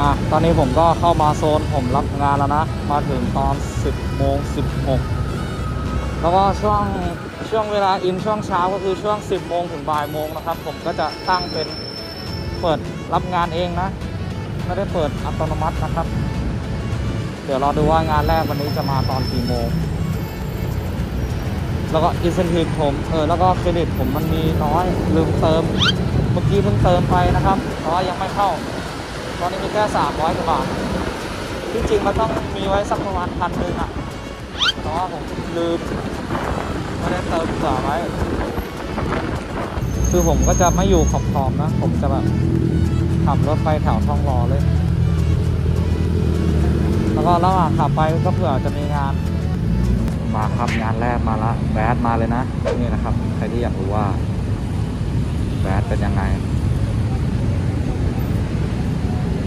อะตอนนี้ผมก็เข้ามาโซนผมรับงานแล้วนะ มาถึงตอน 10โมง16 แล้วก็ช่วงช่วงเวลาอินช่วงเช้าก็คือช่วง 10โมงถึงบ่ายโมงนะครับ ผมก็จะตั้งเป็นเปิดรับงานเองนะไม่ได้เปิดอัตโนมัตินะครับ เดี๋ยวรอดูว่างานแรกวันนี้จะมาตอนกี่โมง แล้วก็อินสันทีฟผมเออแล้วก็เครดิตผมมันมีน้อยลืมเติม เมื่อกี้เพิ่งเติมไปนะครับเพราะยังไม่เข้า ตอนนี้มีแค่300กว่าบาท ที่จริงมันต้องมีไว้สักประมาณพันหนึ่งอะแต่ว่าผมลืมไม่ได้เติมเผื่อไว้ คือผมก็จะไม่อยู่ขอบๆนะ ผมจะแบบขับรถไปแถวทองหล่อเลย แล้วก็ระหว่างขับไปก็เผื่อจะมีงาน มาครับงานแรกมาละแบดมาเลยนะ นี่นะครับ ใครที่อยากรู้ว่าแบดเป็นยังไง